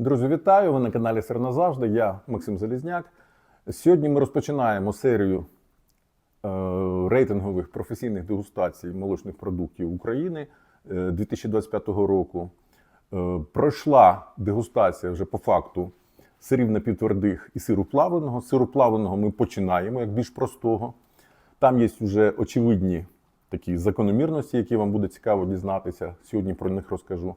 Друзі, вітаю! Ви на каналі Сир назавжди. Я Максим Залізняк. Сьогодні ми розпочинаємо серію е, рейтингових професійних дегустацій молочних продуктів України е, 2025 року. Е, пройшла дегустація вже по факту сирів напівтвердих і сиру плавленого. Сиру плавленого ми починаємо як більш простого. Там є вже очевидні такі закономірності, які вам буде цікаво дізнатися. Сьогодні про них розкажу.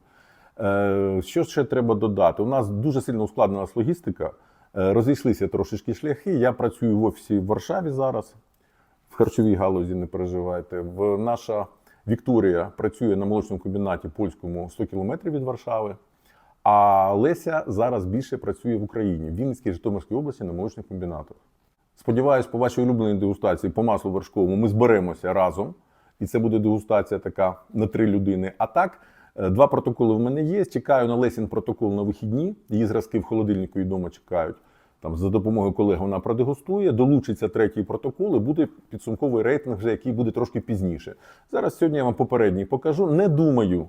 Е, Що ще треба додати? У нас дуже сильно ускладнилась логістика. Е, Розійшлися трошечки шляхи. Я працюю в офісі в Варшаві зараз. В харчовій галузі не переживайте. В наша Вікторія працює на молочному комбінаті польському 100 кілометрів від Варшави. А Леся зараз більше працює в Україні, в Вінницькій Житомирській області на молочних комбінатах. Сподіваюсь, по вашій улюбленій дегустації по маслу вершковому ми зберемося разом. І це буде дегустація така на три людини. А так, два протоколи в мене є. Чекаю на Лесін протокол на вихідні. Її зразки в холодильнику і вдома чекають. Там за допомогою колег вона продегустує, долучиться третій протокол і буде підсумковий рейтинг, вже який буде трошки пізніше. Зараз сьогодні я вам попередній покажу. Не думаю,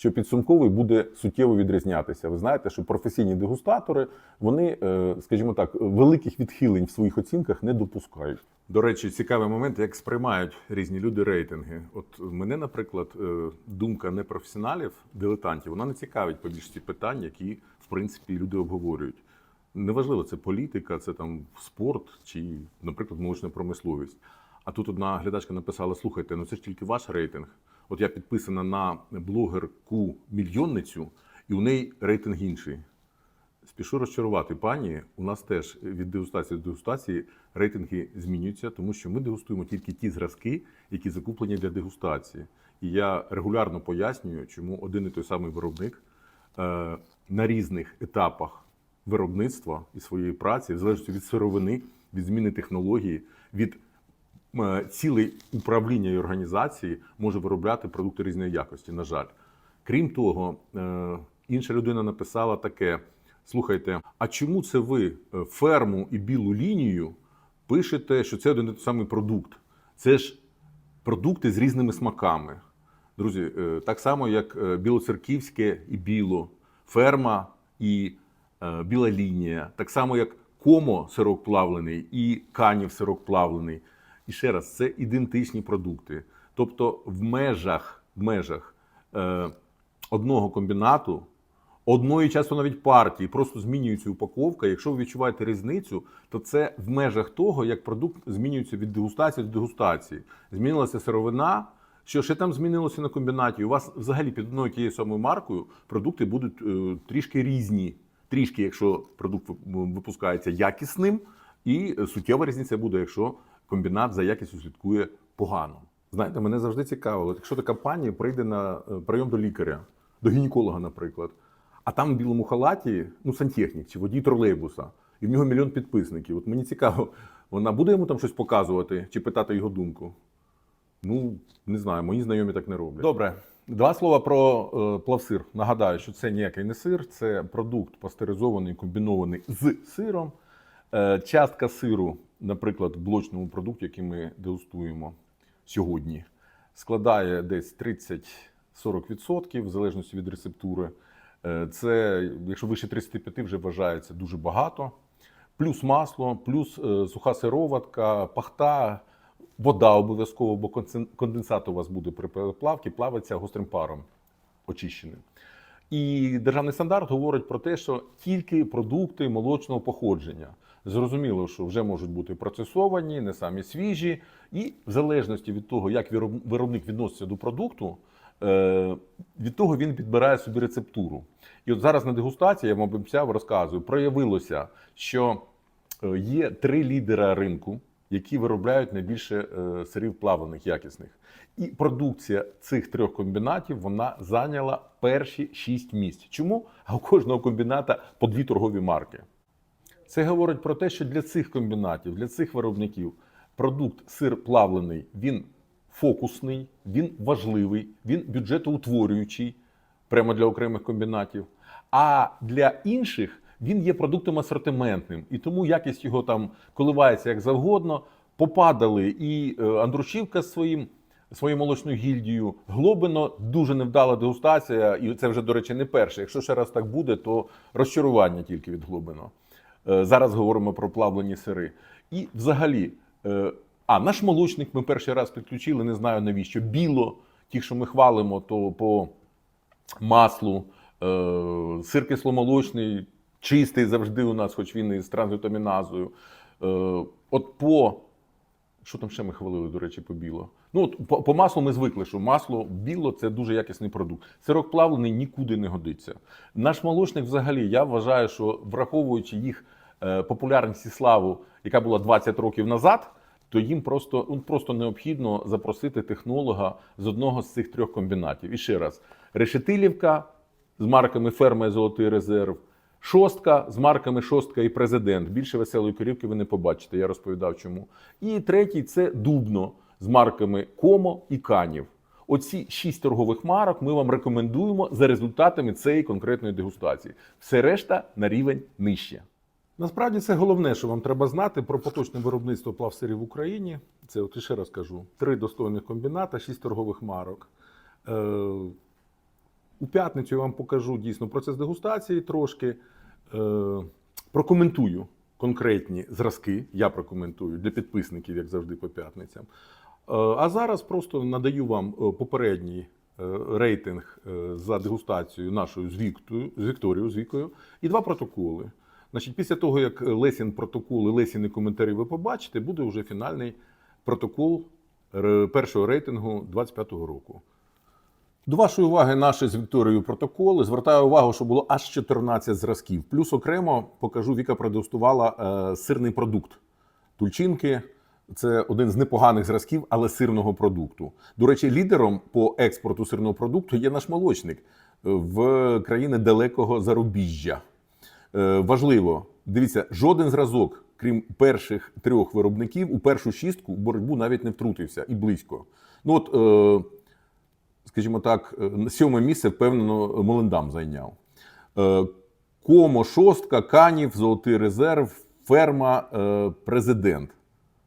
що підсумковий буде суттєво відрізнятися. Ви знаєте, що професійні дегустатори вони, е, скажімо так, великих відхилень в своїх оцінках не допускають. До речі, цікавий момент, як сприймають різні люди рейтинги. От мене, наприклад, е, думка непрофесіоналів, дилетантів, вона не цікавить по більшості питань, які в принципі люди обговорюють. Неважливо, це політика, це там спорт чи, наприклад, молочна промисловість. А тут одна глядачка написала: слухайте, ну це ж тільки ваш рейтинг. От я підписана на блогерку мільйонницю, і у неї рейтинг інший. Спішу розчарувати пані. У нас теж від дегустації до дегустації рейтинги змінюються, тому що ми дегустуємо тільки ті зразки, які закуплені для дегустації. І я регулярно пояснюю, чому один і той самий виробник е, на різних етапах виробництва і своєї праці, в залежності від сировини, від зміни технології, від е, цілей управління і організації, може виробляти продукти різної якості. На жаль, крім того, е, інша людина написала таке. Слухайте, а чому це ви е, ферму і білу лінію пишете, що це один і той самий продукт? Це ж продукти з різними смаками. Друзі, так само, як білоцерківське і біло, ферма і біла лінія, так само, як комо сирок плавлений і канів сирок плавлений. І ще раз, це ідентичні продукти. Тобто, в межах, в межах е, одного комбінату одної часто навіть партії просто змінюється упаковка. Якщо ви відчуваєте різницю, то це в межах того, як продукт змінюється від дегустації до дегустації. Змінилася сировина. Що ще там змінилося на комбінаті? У вас взагалі під одною тією самою маркою продукти будуть е, трішки різні. Трішки, якщо продукт випускається якісним, і суттєва різниця буде, якщо комбінат за якістю слідкує погано. Знаєте, мене завжди цікавило, якщо така пані прийде на е, прийом до лікаря, до гінеколога, наприклад, а там в білому халаті, ну, сантехнік чи водій тролейбуса, і в нього мільйон підписників. От мені цікаво, вона буде йому там щось показувати чи питати його думку? Ну, не знаю, мої знайомі так не роблять. Добре. Два слова про е, плавсир. Нагадаю, що це ніякий не сир, це продукт пастеризований, комбінований з сиром. Е, частка сиру, наприклад, в блочному продукті, який ми дегустуємо сьогодні, складає десь 30-40% в залежності від рецептури. Е, Це, якщо вище 35, вже вважається дуже багато. Плюс масло, плюс е, суха сироватка, пахта, вода обов'язково, бо конденсат у вас буде при плавці, плавиться гострим паром очищеним. І державний стандарт говорить про те, що тільки продукти молочного походження. Зрозуміло, що вже можуть бути процесовані, не самі свіжі, і в залежності від того, як виробник відноситься до продукту, е, від того він підбирає собі рецептуру. І от зараз на дегустації я вам обіцяв, розказую, проявилося, що е, є три лідера ринку, які виробляють найбільше е, сирів плавлених якісних. І продукція цих трьох комбінатів вона зайняла перші шість місць. Чому? А у кожного комбіната по дві торгові марки. Це говорить про те, що для цих комбінатів, для цих виробників продукт сир плавлений, він фокусний, він важливий, він бюджетоутворюючий прямо для окремих комбінатів. А для інших він є продуктом асортиментним, і тому якість його там коливається як завгодно. Попадали і е, Андрушівка з своїм своєю молочною гільдією. Глобино дуже невдала дегустація, і це вже, до речі, не перше. Якщо ще раз так буде, то розчарування тільки від Глобино. Е, Зараз говоримо про плавлені сири. І взагалі, е, а наш молочник ми перший раз підключили, не знаю навіщо. Біло, ті, що ми хвалимо, то по маслу, е, сир кисломолочний, чистий завжди у нас, хоч він і з транзитоміназою. Е, от по що там ще ми хвалили, до речі, по біло? Ну, от по, по маслу ми звикли, що масло біло це дуже якісний продукт. Сирок плавлений нікуди не годиться. Наш молочник, взагалі, я вважаю, що враховуючи їх е, популярність і славу, яка була 20 років назад, то їм просто, ну, просто необхідно запросити технолога з одного з цих трьох комбінатів. І ще раз: Решетилівка з марками Ферма і Золотий резерв. Шостка з марками Шостка і Президент. Більше веселої корівки ви не побачите. Я розповідав чому. І третій це Дубно з марками Комо і Канів. Оці шість торгових марок ми вам рекомендуємо за результатами цієї конкретної дегустації. Все решта на рівень нижче. Насправді це головне, що вам треба знати про поточне виробництво плавсирів в Україні. Це от ще раз кажу: три достойних комбіната, шість торгових марок. У п'ятницю я вам покажу дійсно процес дегустації трошки. Е, прокоментую конкретні зразки. Я прокоментую для підписників, як завжди, по п'ятницям. Е, а зараз просто надаю вам е, попередній е, рейтинг е, за дегустацією нашою з Віктою, з Вікторією, з Вікою, і два протоколи. Значить, після того, як Лесін протокол і Лесіни коментарі ви побачите, буде вже фінальний протокол першого рейтингу 25-го року. До вашої уваги наші з Вікторією протоколи. Звертаю увагу, що було аж 14 зразків. Плюс окремо покажу, Віка продегустувала е, сирний продукт. Тульчинки це один з непоганих зразків, але сирного продукту. До речі, лідером по експорту сирного продукту є наш молочник е, в країни далекого зарубіжжя. Е, важливо, дивіться, жоден зразок, крім перших трьох виробників, у першу шістку боротьбу навіть не втрутився і близько. Ну от, скажімо так, е, сьоме місце впевнено Молендам зайняв. Е, Комо, шостка, Канів, Золотий резерв, ферма, е, президент.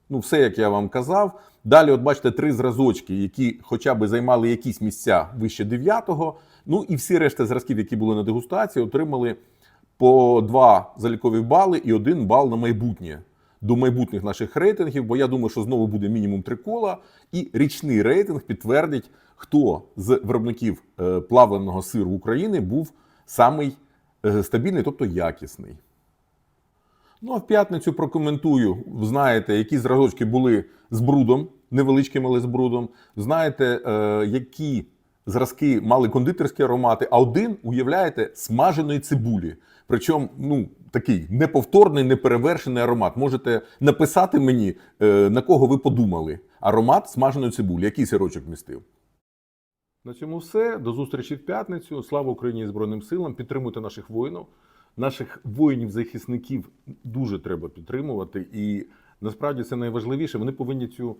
Ну, все, як я вам казав. Далі, от бачите, три зразочки, які хоча б займали якісь місця вище дев'ятого. Ну і всі решта зразків, які були на дегустації, отримали по два залікові бали і один бал на майбутнє. До майбутніх наших рейтингів, бо я думаю, що знову буде мінімум три кола, і річний рейтинг підтвердить, хто з виробників е, плавленого сиру України був самий е, стабільний, тобто якісний. Ну а в п'ятницю прокоментую. Знаєте, які зразочки були з брудом, невеличкими, але з брудом. Знаєте, е, які зразки мали кондитерські аромати, а один, уявляєте, смаженої цибулі. Причому, ну, такий неповторний, неперевершений аромат. Можете написати мені, е, на кого ви подумали. Аромат смаженої цибулі. Який сирочок містив? На цьому все. До зустрічі в п'ятницю. Слава Україні і Збройним силам. Підтримуйте наших воїнів. Наших воїнів-захисників дуже треба підтримувати. І насправді це найважливіше. Вони повинні цю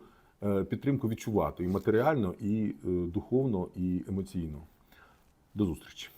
підтримку відчувати і матеріально, і е, духовно, і емоційно. До зустрічі.